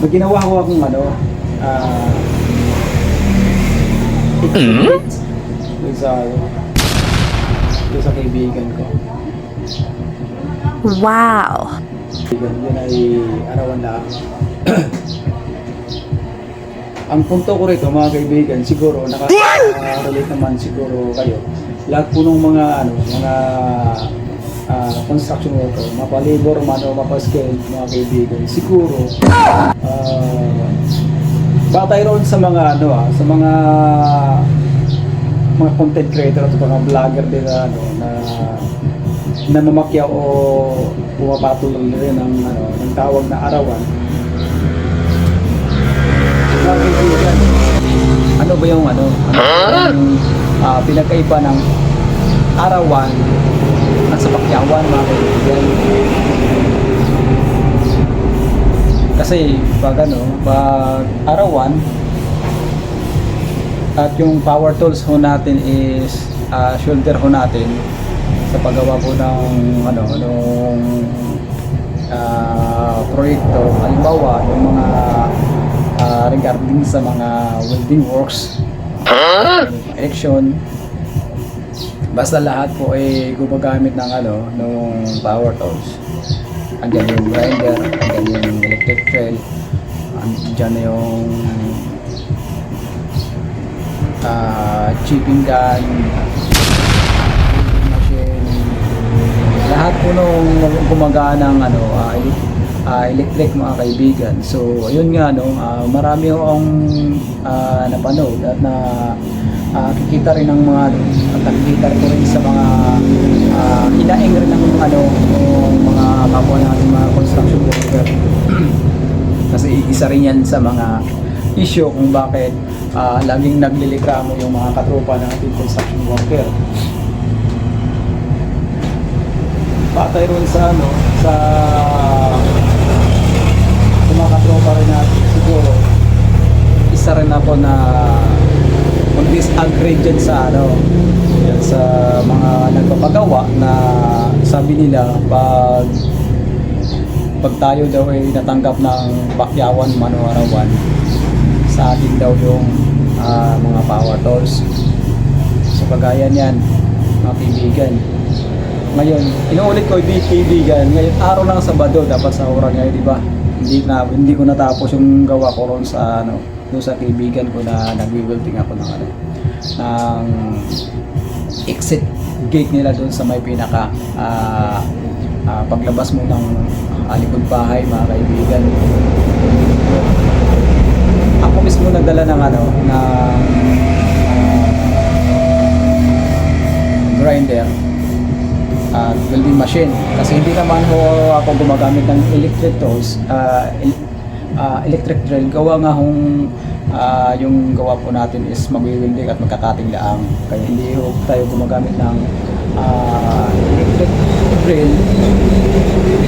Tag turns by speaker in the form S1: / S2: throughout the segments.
S1: may ginawa ko akong ano, uh, doon sa, doon sa kaibigan ko.
S2: Wow.
S1: Kaibigan, yun ay arawan lang. Ang punto ko rito mga kaibigan, siguro nakaka-relate naman siguro kayo. Lahat po ng mga ano, mga ah, construction worker, mapa-labor man o mapa-skilled mga kaibigan, siguro ah, batay roon sa mga ano ah, sa mga mga content creator at mga vlogger din na ano na namamakyaw o pumapatuloy rin ng ano ng tawag na arawan. Mga kaibigan, ano ba yung ano? Ano yung ah, pinagkaiba ng arawan at sa pakyawan mga kaibigan? Kasi pag ano, pag arawan at yung power tools ho natin is ah, shoulder ho natin sa paggawa po ng ano nung ah, proyekto. Halimbawa yung mga ah, regarding sa mga welding works. Erection basta lahat po ay gumagamit ng ano nung power tools. Andyan yung grinder andyan yung electric drill andyan yung ah chipping gun machine. Lahat po nung gumagana ng ano ele- ah, electric mga kaibigan. So ayun nga no ah, marami ang ah, napanood at na ah, kikita rin ng mga ano, at nakikita ko rin sa mga uh, hinaing rin ng ano ng mga kapwa natin mga construction worker kasi isa rin yan sa mga issue kung bakit ah, laging naglilikramo yung mga katropa natin construction worker. Patay rin sa ano, sa sa mga katropa rin natin siguro isa rin ako na mag-disagree dyan sa ano dyan sa mga nagpapagawa na sabi nila pag pag tayo daw ay natanggap ng bakyawan manwarawan sa atin daw yung ah, mga power tools. So kagaya niyan mga kaibigan. Ngayon inuulit ko ibig kaibigan ngayon araw ng Sabado dapat sa oras ngayon di ba? Hindi na hindi ko natapos yung gawa ko ron sa ano doon sa kaibigan ko na nagwi-welding ako ng ano ng exit gate nila doon sa may pinaka ah, ah, paglabas mo ng likod bahay mga kaibigan. Ako mismo nagdala ng ano ng ah, grinder at welding machine. Kasi hindi naman ho ako gumagamit ng electric tools ah, ah, electric drill. Gawa nga hong ah, yung gawa po natin is magwi-welding at magkakating laang kaya hindi ho tayo gumagamit ng ah, electric drill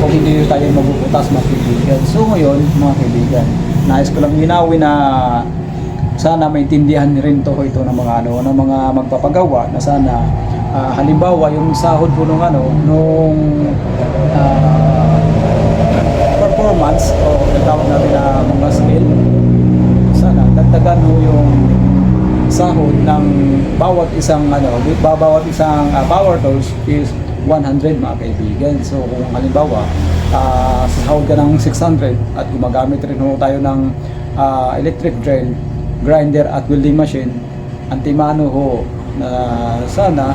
S1: kung hindi tayo mabubutas mga kaibigan. So ngayon mga kaibigan nais ko lang ginawin na sana maintindihan rin to ito ng mga ano ng mga magpapagawa na sana ah, halimbawa yung sahod po nung ano nung ah, performance o yung tawag natin na mga skill sana dagdagan ho yung sahod ng bawat isang ano bawat isang ah, power tools is 100 mga kaibigan. So kung halimbawa ah, sahod ka ng 600 at gumagamit rin ho tayo ng ah, electric drill grinder at welding machine antimano ho na sana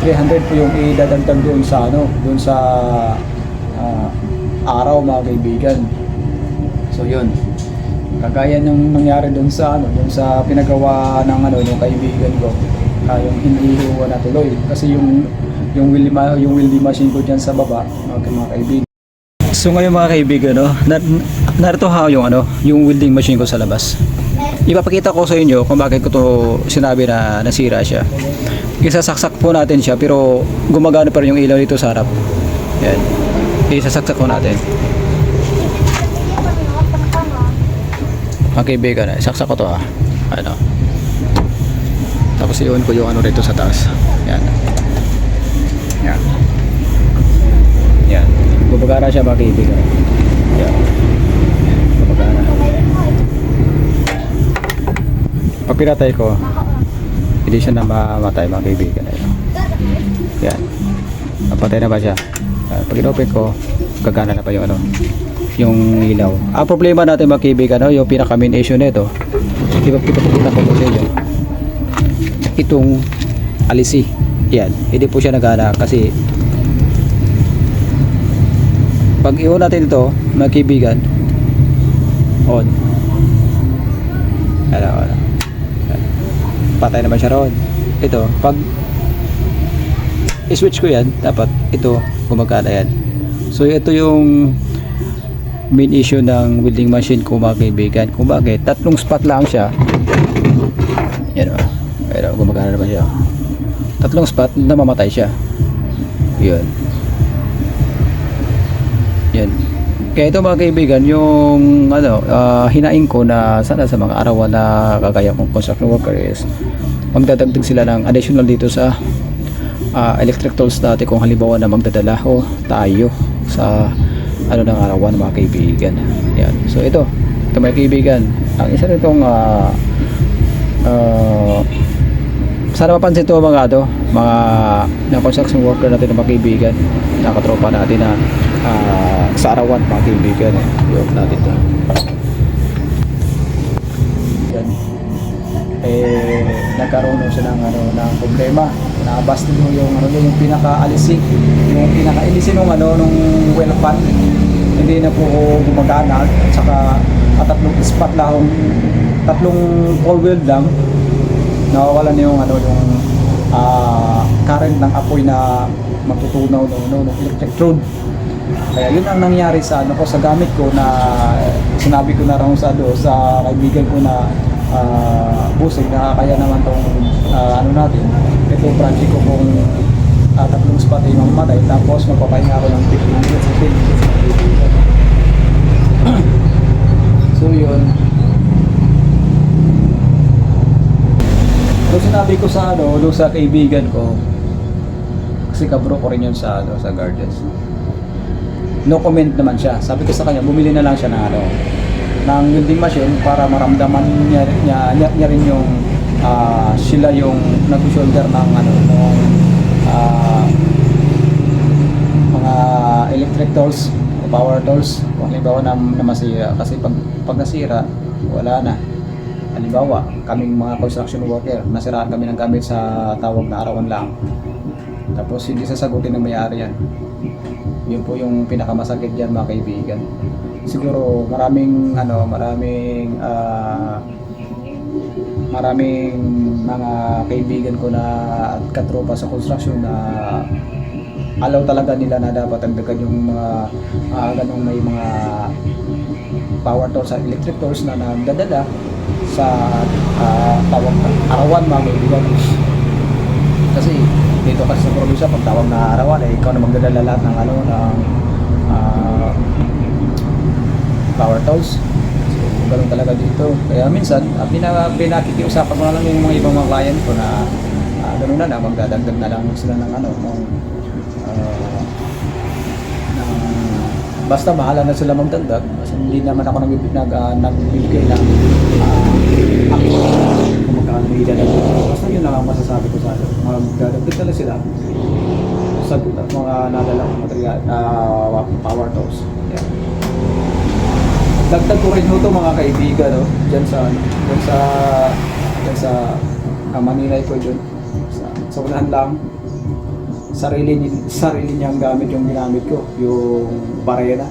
S1: 300 po yung idadagdag doon sa ano doon sa ah, araw mga kaibigan so yun kagaya ng nangyari doon sa ano doon sa pinagawa ng ano ng kaibigan ko ah, yung hindi ho natuloy kasi yung yung ma- yung welding machine ko dyan sa baba mga, mga kaibigan So ngayon mga kaibigan, no, nar narito ha yung ano, yung welding machine ko sa labas. Ipapakita ko sa inyo kung bakit ko to sinabi na nasira siya. Isasaksak po natin siya pero gumagana pa rin yung ilaw dito sa harap. Yan. Isasagsak ko natin. Okay, bacon. Isaksak eh, ko to ha. Ano. Tapos iyon ko yung ano rito sa taas. Yan. Yan. Yan. Gumagana siya mga kaibigan. Yan. Gumagana. Pag pinatay ko, hindi siya na mamatay mga kaibigan. Yan. Napatay na ba siya? Ah, pag inopen ko, gagana na pa yung ano, yung ilaw. Ang problema natin mga kaibigan, no, yung pinaka main issue nito, di ba kita ko po sa inyo, itong alisi. Yan, hindi po siya nagana kasi pag iwan natin ito, mga kaibigan, on. Ano, ano. Patay naman siya roon. Ito, pag i-switch ko yan, dapat ito, gumagana yan. So, ito yung main issue ng welding machine ko mga kaibigan. Kung bakit, tatlong spot lang siya. Yan o. Pero gumagana naman siya. Tatlong spot, namamatay siya. Yun. Yan. Kaya ito mga kaibigan, yung ano, ah, hinaing ko na sana sa mga arawan na kagaya kong construction worker is magdadagdag sila ng additional dito sa ah, electric tools dati kung halimbawa na magdadala o tayo sa ano ng arawan mga kaibigan. Yan. So ito, ito mga kaibigan, ang isa nitong ah, ah, sana mapansin to mga ano, mga na construction worker natin na mga kaibigan, nakatropa natin na ah, sa arawan mga kaibigan eh. Yung natin to. Yan. Eh, nagkaroon siya ng ano ng problema. Nabasted mo yung ano yung pinaka-alisi, yung pinaka-alisi nung ano nung well pan. Hindi na po gumagana at saka at tatlong spot lang tatlong all wheel lang nawawala na yung ano yung ah, current ng apoy na matutunaw no, no, no electric rod kaya yun ang nangyari sa ano ko sa gamit ko na sinabi ko na raw sa do sa kaibigan ko na uh, busig. Na kaya naman tong ah, ano natin ito project ko kung uh, tatlong spot ay mamatay tapos magpapahinga ako ng 15 minutes. 15 minutes. So yun. Nung sinabi ko sa ano, doon sa kaibigan ko, kasi kabro ko rin yun sa, ano, sa Guardians. No comment naman siya. Sabi ko sa kanya, bumili na lang siya ng ano, ng welding machine para maramdaman niya, niya, niya, niya rin yung ah, sila yung nag-shoulder ng ano, ng ah, mga electric tools, power tools, kung halimbawa na, na masira. Kasi pag, pag nasira, wala na. Halimbawa, kaming mga construction worker, nasiraan kami ng gamit sa tawag na arawan lang. Tapos hindi sasagutin ng may-ari yan. Yun po yung pinakamasakit diyan mga kaibigan. Siguro maraming ano, maraming ah, maraming mga kaibigan ko na at katropa sa construction na alaw talaga nila na dapat dagdagan yung mga ah, ganong may mga power tools at electric tools na nagdadala sa ah, tawag arawan mga kaibigan. Kasi dito kasi sa probinsya pag tawag na arawan eh ikaw na magdadala lahat ng ano ng ah, power tools. So ganun talaga dito. Kaya minsan uh, pina, pinakikiusapan ko na lang yung mga ibang mga client ko na ah, ganun na na magdadagdag na lang sila ng ano ng ah, ng basta bahala na sila magdagdag kasi hindi naman ako nag, nag, uh, nagbibigay ng uh, magkano may idadagdag basta yun lang ang masasabi ko sa ano magdadagdag na lang sila sa mga nadala kong material uh, power tools yeah. dagdag ko rin ito mga kaibigan no? dyan sa dyan sa dyan sa uh, Manila ko dyan sa, sa unahan lang sarili sarili niyang gamit yung ginamit ko, yung barena.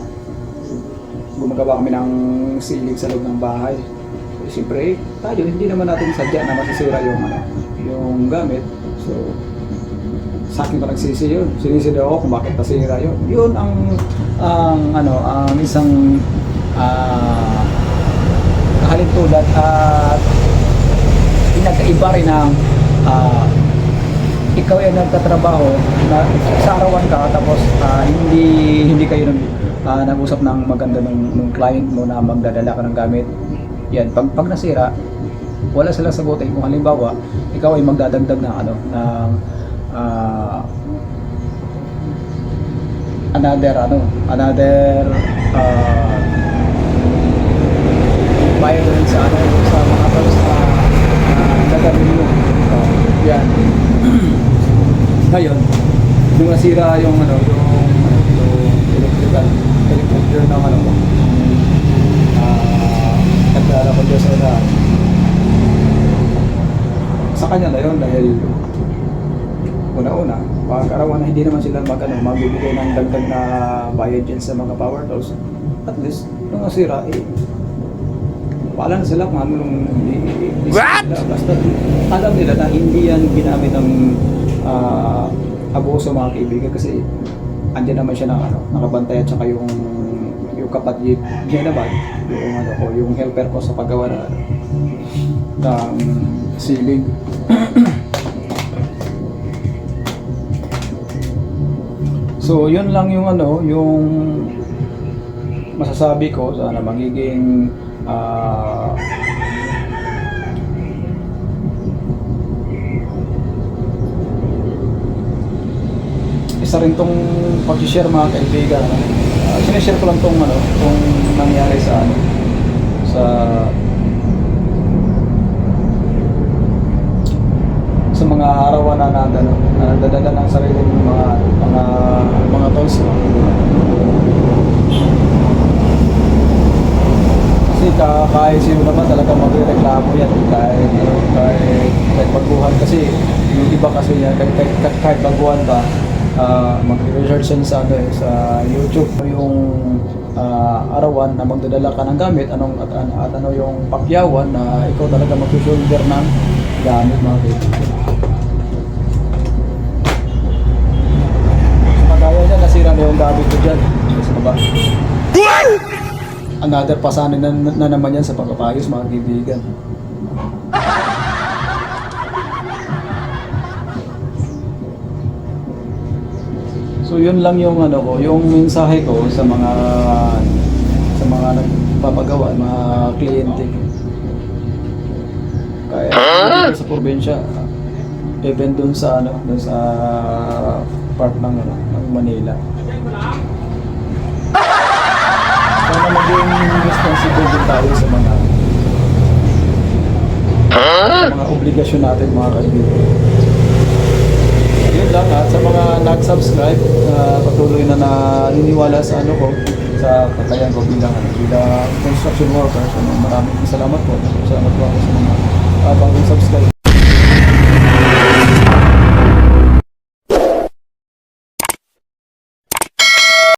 S1: Gumagawa kami ng silig sa loob ng bahay. Siyempre, tayo hindi naman natin sadya na masisira yung ano, yung gamit. So, sa akin pa nagsisi yun. Sinisisi ako kung bakit nasira yun. Yun ang ang ano, ang isang ah kahalintulad at pinagkaiba rin ng ah, ikaw ay nagtatrabaho na sa arawan ka tapos ah, hindi hindi kayo nag ah, nag-usap ng maganda ng, ng client mo na magdadala ka ng gamit. Yan, pag, pag nasira, wala silang sagutin. Kung halimbawa, ikaw ay magdadagdag ng ano, ng uh, ah, another ano, another uh, violence sa ano, sa mga tao sa uh, ah, gagawin mo. Uh, yan. Ngayon, nung nasira yung ano, yung, yung electrical, electrical ng ano, nagdala ko dyan sa na, sa kanya na yun dahil una-una, pagkarawan na hindi naman sila mag, ano, magbibigay ng dagdag na bayad dyan sa mga power tools. At least, nung nasira, eh, paalam na sila kung ano nung
S2: What?
S1: Basta alam nila na hindi yan ginamit ng ah, abuso mga kaibigan kasi andyan naman siya ng ano, nakabantay at saka yung yung kapatid niya naman, yung ano ko, yung helper ko sa paggawa ano, ng ceiling. so, yun lang yung ano, yung masasabi ko sana magiging ah, isa rin tong pag-share mga kaibigan. Uh, sinishare ko lang tong ano, tong nangyari sa ano, sa sa mga arawan na nandano, na nagdadala ng sariling mga mga mga tools. no? Kasi ka, kahit sino naman talaga magreklamo yan kahit, kahit, kahit baguhan kasi yung iba kasi yan kahit, kahit, kahit, baguhan pa uh, mag-research yan sa, ano, eh, sa YouTube yung ah, arawan na magdadala ka ng gamit anong, at, at, at ano yung pakyawan na ikaw talaga mag-shoulder ng gamit mga kaibigan. Kagaya niya, nasira na yung gamit ko dyan. Sa baba. Another pasanin na, na naman yan sa pagpapayos mga kaibigan. So yun lang yung ano ko, yung mensahe ko sa mga sa mga nagpapagawa, mga kliyente ko. Kaya dito sa probinsya, even dun sa ano, dun sa part ng ano, ng Manila. Sana maging responsible din tayo sa mga mga obligasyon natin mga kaibigan. Yun lang at sa mga nag-subscribe, na patuloy na naniniwala sa ano ko, sa kakayan ko bilang, ano, bilang construction worker. So, maraming salamat po. Salamat po ako sa mga uh, bagong subscribe.